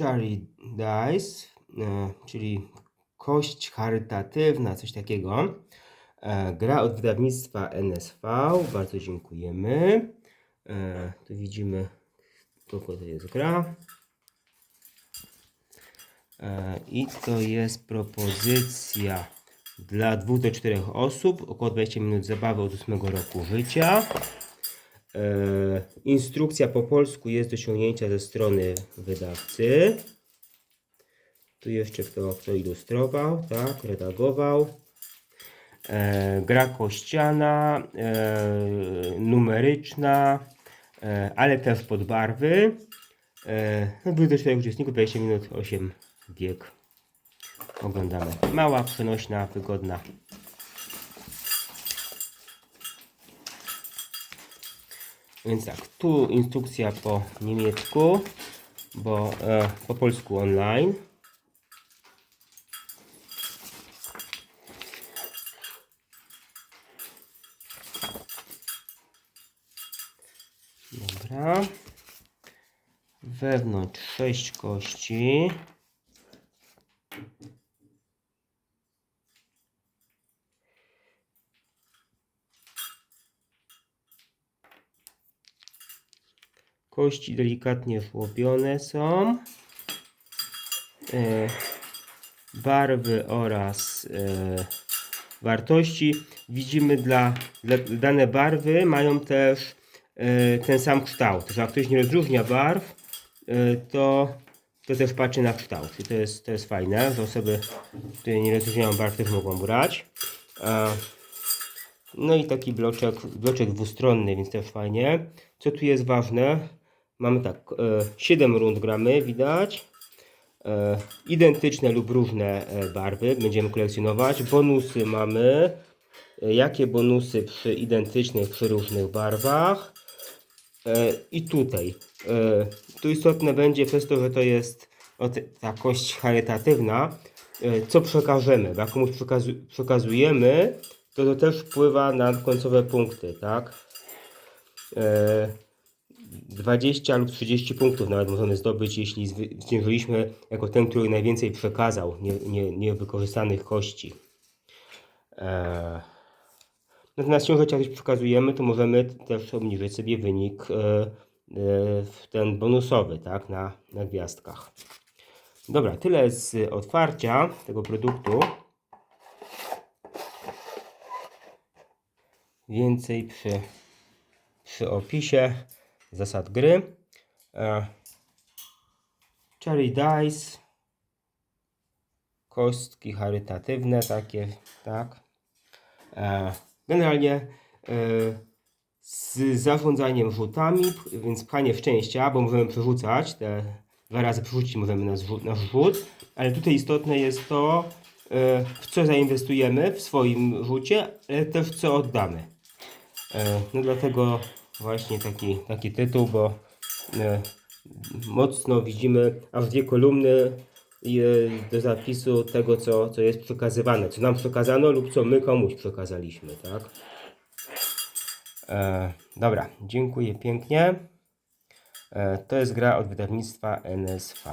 Charity Dice, e, czyli kość charytatywna, coś takiego. E, gra od wydawnictwa NSV, bardzo dziękujemy. E, tu widzimy, kogo to jest gra. I to jest propozycja dla 2 do 4 osób, około 20 minut zabawy od 8 roku życia. E, instrukcja po polsku jest do osiągnięcia ze strony wydawcy. Tu jeszcze kto, kto ilustrował, tak, redagował. E, gra kościana, e, numeryczna, e, ale też pod barwy. E, no, 2 do 4 uczestników, 20 minut, 8 bieg. Oglądamy. Mała, przenośna, wygodna. Więc tak, tu instrukcja po niemiecku, bo e, po polsku online. Dobra. Wewnątrz sześć kości. Kości delikatnie żłobione są. E, barwy oraz e, wartości. Widzimy, dla, dla dane barwy mają też e, ten sam kształt. Że jak ktoś nie rozróżnia barw, e, to, to też patrzy na kształt. I to jest, to jest fajne, że osoby, które nie rozróżniają barw też mogą brać. E, no i taki bloczek, bloczek dwustronny, więc też fajnie. Co tu jest ważne? Mamy tak, e, 7 rund gramy, widać. E, identyczne lub różne e, barwy będziemy kolekcjonować. Bonusy mamy. E, jakie bonusy przy identycznych, przy różnych barwach. E, I tutaj. E, tu istotne będzie przez to, że to jest ta kość charytatywna, e, co przekażemy. Bo jak komuś przekazu, przekazujemy, to to też wpływa na końcowe punkty, tak? E, 20 lub 30 punktów nawet możemy zdobyć, jeśli zwy- zwyciężyliśmy jako ten, który najwięcej przekazał nie, nie, niewykorzystanych kości. E, Natomiast ciągle jak przekazujemy, to możemy też obniżyć sobie wynik e, e, ten bonusowy, tak, na, na gwiazdkach. Dobra, tyle z otwarcia tego produktu. Więcej przy, przy opisie zasad gry. E, Cherry Dice. Kostki charytatywne takie, tak. E, generalnie e, z zarządzaniem rzutami, więc pchanie szczęścia, bo możemy przerzucać, te dwa razy przerzucić możemy nasz rzut, nasz rzut, ale tutaj istotne jest to, w co zainwestujemy w swoim rzucie, ale też co oddamy. No dlatego właśnie taki, taki tytuł, bo e, mocno widzimy aż dwie kolumny e, do zapisu tego, co, co jest przekazywane, co nam przekazano lub co my komuś przekazaliśmy, tak? E, dobra, dziękuję pięknie. E, to jest gra od wydawnictwa NSV.